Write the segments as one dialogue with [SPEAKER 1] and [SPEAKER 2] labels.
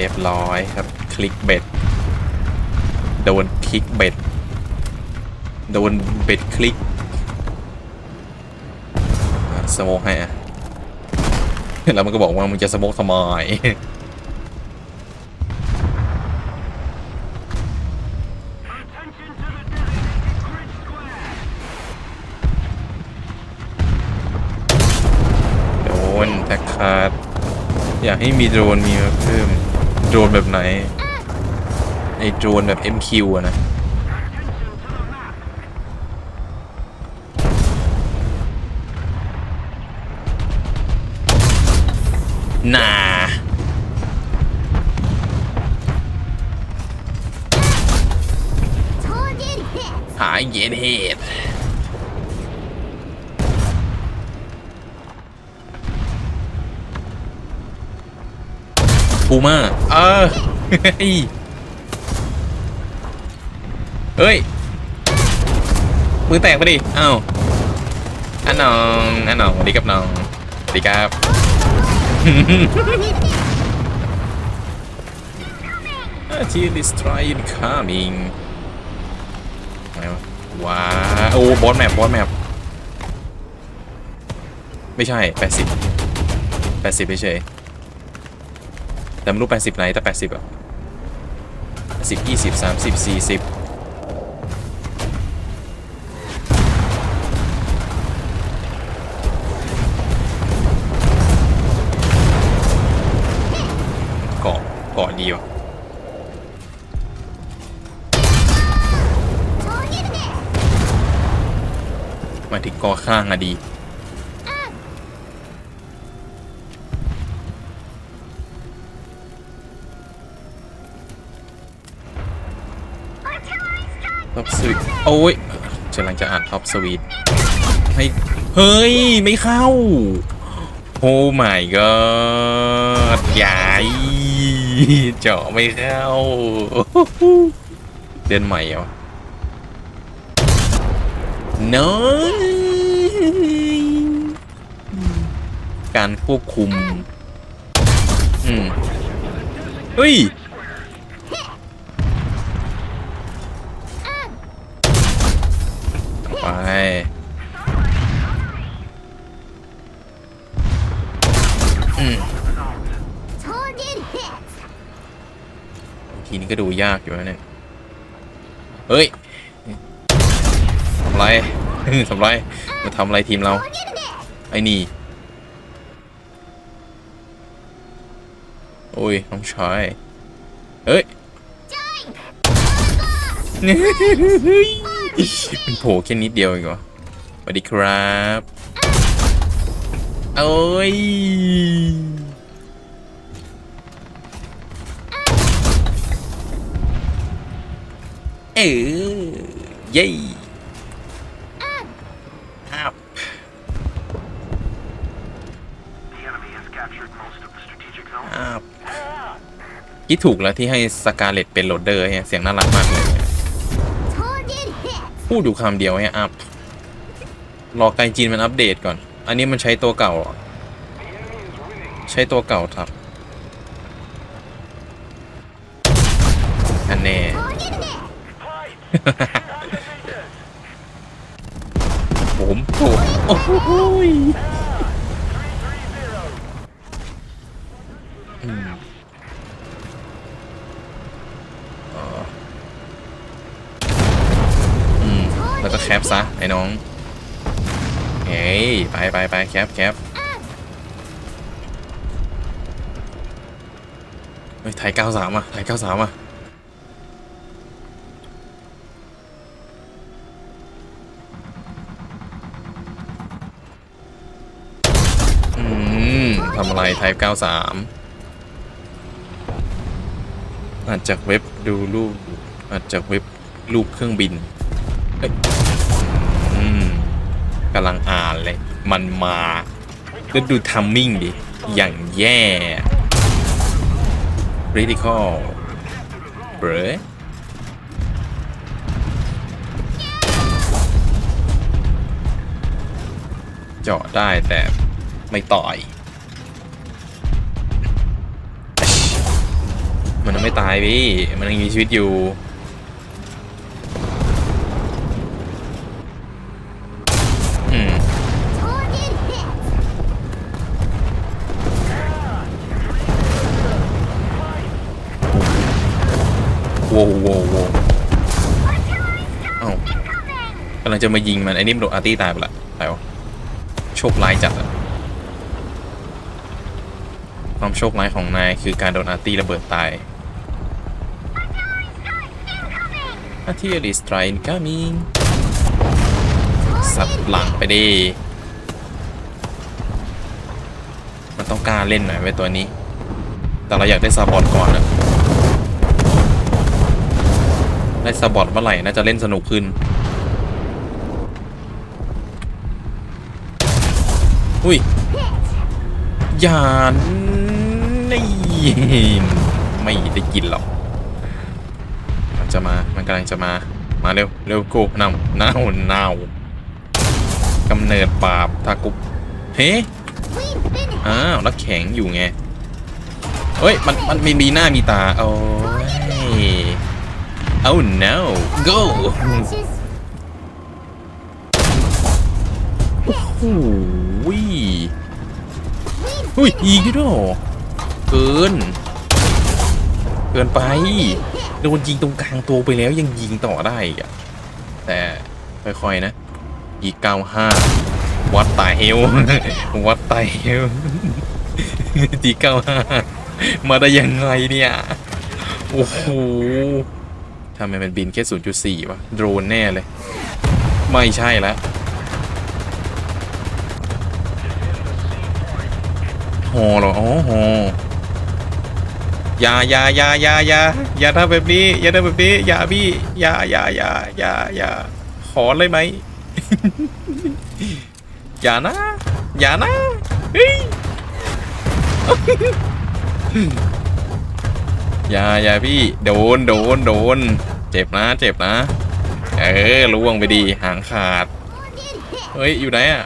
[SPEAKER 1] เรียบร้อยครับ คลิกเบ็ด โดนคลิกเบ็ด โดนเบ็ดคลิกสโมกให้อะแล้วมันก็บอกว่ามึงจะสโมกทำไมโดนแท็กคาร์ดอยากให้มีโดรนมีมาเพิ่ม โดรนแบบไหน ไอโดรนแบบ MQ อะนะ น่า
[SPEAKER 2] Target hit.
[SPEAKER 1] หาเย็นเหตุ ปูมาเออเฮ้ยเฮ้ย มือแตกไปดิ อ้าวอันน้องอันน้องสวัสดีครับน้องสวัสดีครับ ที่ destroy incoming อะไรวะว้าโอ้บอสแมปบอสแมปไม่ใช่ 80 80ไม่ใช่ แต่ไม่รู้ 80 ไหน แต่ 80 อะ 10 20 30 40เกาะเกาะดีวะมาถึงเกาะข้างอะดี ท็อปสวีทโอ้ยกำลังจะอ่านท็อปสวีทให้เฮ้ย ไม่เข้า โอ้ my god ใหญ่เจาะไม่เข้า เดือนใหม่เหรอน้อยการควบคุม อืม เฮ้ย ทีนี้ก็ดูยากอยู่นะเนี่ยเฮ้ยทำไรทำไรมาทำอะไรทีมเรา ไอ้นี่โอ้ยน้องชายเฮ้ยมันโผล่แค่นิดเดียวเองเหรอสวัสดีครับ โอ้ย เออเย้อ้าว
[SPEAKER 3] The enemy has captured most of the strategic zone.
[SPEAKER 1] อ้าวคิดถูกแล้วที่ให้สกาเลตเป็นโหลดเดอร์เนี่ยเสียงน่ารักมากเลย
[SPEAKER 2] Target hit.
[SPEAKER 1] พูดอยู่คำเดียวให้อัพรอไกจีนมันอัปเดตก่อน อันนี้มันใช้ตัวเก่าเหรอ ใช้ตัวเก่าทับ อันแน่
[SPEAKER 2] Target hit.
[SPEAKER 1] ผมผมโอ้โหยอืมแล้วก็แคปซะ ไอ้น้อง เฮ้ย ไปไปไปแคปแคปเฮ้ยไทย93อะไทย93อะ อืม ทำอะไรไทป์93อานจากเว็บดูรูปอานจากเว็บรูปเครื่องบินอืมกำลังอ่านเลย มันมาก็ดูทัมมิ่งดิ อย่างแย่ critical เบรเจาะได้แต่ไม่ต่อย มันยังไม่ตายพี่ มันยังมีชีวิตอยู่ อืมโว้วโว้วโว้วเอ้ากำลังจะมายิงมันไอ้นี่มันโดนอาร์ตี้ตายไปละตายวะโชคร้ายจัดอะความโชคร้ายของนายคือการโดนอาร์ตี้ระเบิดตาย อาร์ตี้รีสไตร์ coming สับหลังไปดิ มันต้องกล้าเล่นหน่อยไว้ตัวนี้ แต่เราอยากได้ซาบอร์ตก่อนอะได้ซาบอร์ตเมื่อไหร่น่าจะเล่นสนุกขึ้น อุ้ยย่านี่ไม่ได้กินหรอก มันจะมา มันกำลังจะมา มาเร็ว เร็วกูนำน่าเน่าวกำเนิดบาปทากุเฮ้อ้าวแล้วแข็งอยู่ไง เฮ้ย มัน มันมีมีหน้ามีตา โอ้ย oh no go
[SPEAKER 2] Patches.
[SPEAKER 1] โอ้ย
[SPEAKER 2] We've
[SPEAKER 1] อุ้ยยิงด้วยเกิน เกินไป โดนยิงตรงกลางตัวไปแล้วยังยิงต่อได้อีกอะแต่ค่อยๆนะ อีกเก้าห้าวัดตายเฮลวัดตายเฮลทีเก้าห้ามาได้ยังไงเนี่ย โอ้โหทำไมมันบินแค่0.4วะ โดรนแน่เลย ไม่ใช่แล้วฮอเหรอ อ๋อฮอ อย่าอย่าอย่าอย่าอย่าอย่าทำแบบนี้ อย่าทำแบบนี้ อย่าพี่ อย่าอย่าอย่าอย่าอย่าขอเลยไหม อย่านะ อย่านะเฮ้ยอย่าอย่าพี่ โดนโดนโดน เจ็บนะ เจ็บนะ เออล่วงไปดี หางขาด เฮ้ย อยู่ไหนอะ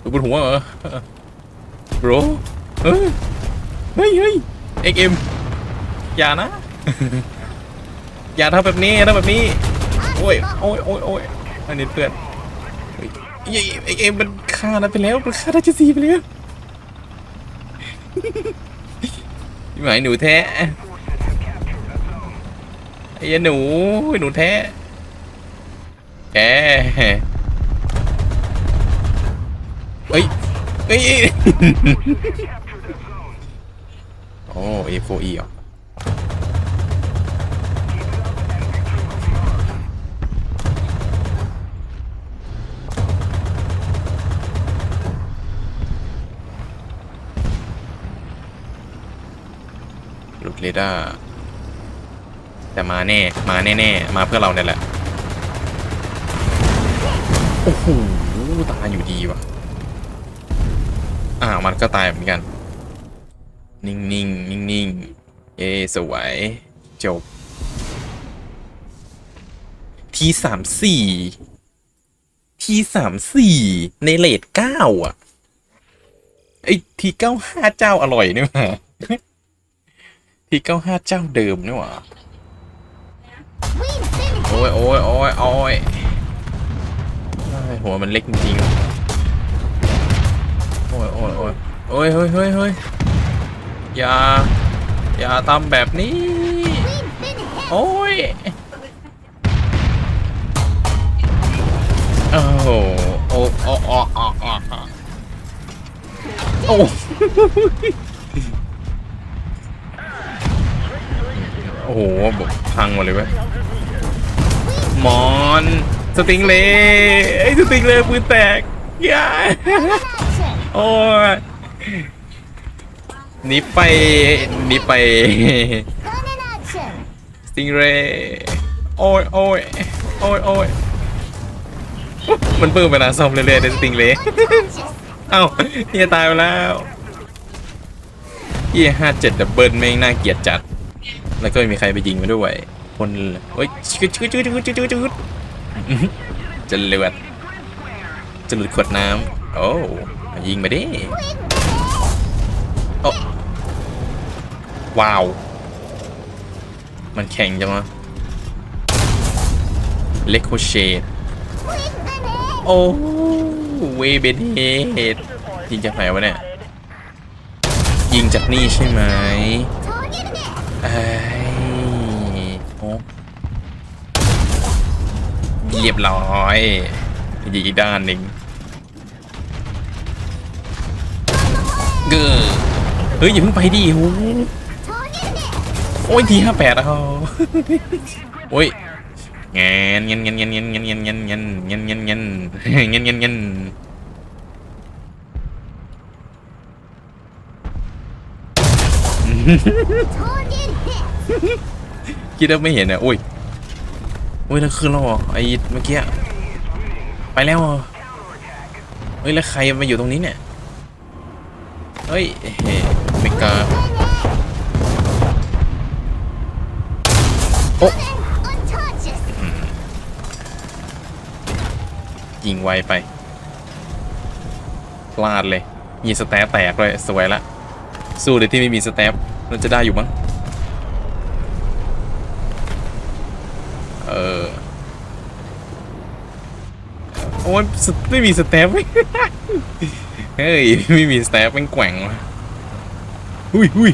[SPEAKER 1] อยู่บนหัวเหรอ bro เฮ้ยเฮ้ย เฮ้ย XM อย่านะ อย่าทำแบบนี้ทำแบบนี้ โอ้ยโอ้ยโอ้ยโอ้ยอันนี้เพื่อนเฮ้ยเฮ้ย XM มันฆ่าเราไปแล้วมันฆ่าราชสีไปแล้วหมายหนูแท้ไอ้หนูหนูแท้แกเฮ้ยเฮ้ย อ้ A4E เหรอหลุดเรดาร์แต่มาแน่ มาแน่ๆ มาเพื่อเราเนี่ยแหละ โอ้โห ตายอยู่ดีว่ะอ้าวมันก็ตายเหมือนกัน นิ่งนิ่งนิ่งนิ่งๆเอสวย จบ ทีสามสี่ทีสามสี่ในเลทเก้าอะไอทีเก้าห้าเจ้าอร่อยนี่หว่าทีเก้าห้าเจ้าเดิมนี่หว่าโอ้ยโอ้ยโอ้ยโอ้ยเอ้ยหัวมันเล็กจริงๆโอ้ยโอ้ยโอ้ยโอ้ยเฮ้ยเฮ้ยเฮ้ย อย่า อย่าทำแบบนี้ โอ้ย โอ้โหโอ้โอ้โอ้โอ้โอ้โอ้โอ้โหบบพังหมดเลยเว้ยมอน สติงเลย์ไอ้สติงเลย์ปืนแตกอย่าโอ้ย หนีไปหนีไป
[SPEAKER 2] Gun in action.
[SPEAKER 1] สติงเรย์โอ้ยโอ้ยโอ้ยโอ้ยมันเพิ่มไปนะซ่อมเรื่อยๆในสติงเรย์
[SPEAKER 2] Patches.
[SPEAKER 1] เอ้าเฮียตายไปแล้วเฮียห้าเจ็ดดับเบิลแม่งน่าเกลียดจัด แล้วก็ไม่มีใครไปยิงมาด้วย คนเฮ้ยชืดชืดชืดชืดชืดชืดชืดอื้อหือจะเลือดจะหลุดขวดน้ำโอ้ยิงมาดิ
[SPEAKER 2] We've been hit.
[SPEAKER 1] โอ้ ว้าว มันแข็งจังวะเล็กโคเชดโอ้เวเบนเฮดยิงจากไหนวะเนี่ย ยิงจากนี่ใช่ไหมไอ้โอ้เรียบร้อยยิงอีกด้านหนึ่งเกอเฮ้ยอย่าเพิ่งไปดิโอ้ โอ้ยทีห้าแปดเอาโอ้ยเงี้ยเงี้ยเงี้ยเงี้ยเงี้ยเงี้ยเงี้ยเงี้ยเงี้ยเงี้ยเงี้ยเงี้ยเงี้ยเงี้ยเงี้ยคิดว่าไม่เห็นอะโอ้ยโอ้ยแล้วคือเราเหรอไอ้เมื่อกี้ไปแล้วเหรอเฮ้ยแล้วใครมาอยู่ตรงนี้เนี่ยเฮ้ยเฮ้ยไม่กล้า
[SPEAKER 2] Been hit.
[SPEAKER 1] Oh.
[SPEAKER 2] Unconscious.
[SPEAKER 1] ยิงไวไป พลาดเลย มีสแตปแตกเลยสวยละ สู้เลยที่ไม่มีสแตปมันจะได้อยู่มั้ง เออ โอ้ยไม่มีสแตปเฮ้ย ไม่มีสแตปเป็นแกว่งวะหุยหุย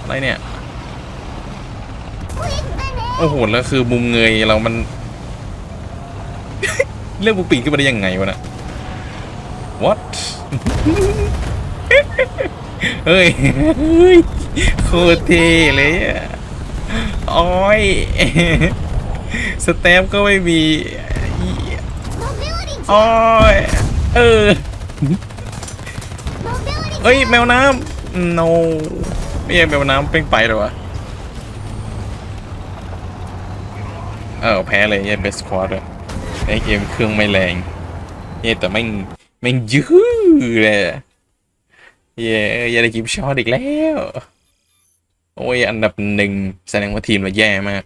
[SPEAKER 1] อะไรเนี่ย โอ้โหแล้วคือมุมเงยเรามัน เรื่องมุมปีนขึ้นมาได้ยังไงวะน่ะ what เฮ้ยเฮ้ยโคตรเท่เลยอะโอ้ยสแตมป์ก็ไม่มี
[SPEAKER 2] Mobility
[SPEAKER 1] โอ้ยเออ
[SPEAKER 2] Mobility
[SPEAKER 1] เอ้ยแมวน้ำ no ไม่ใช่แมวน้ำเป้งไปเลยวะ ออแพ้เลยยัยเบสควอดอะไอเกมเครื่องไม่แรงเย่แต่แม่งแม่งยื้อเลยเย่ยังได้กิฟช็อตอีกแล้ว โอ้ยอันดับหนึ่งแสดงว่าทีมเราแย่มาก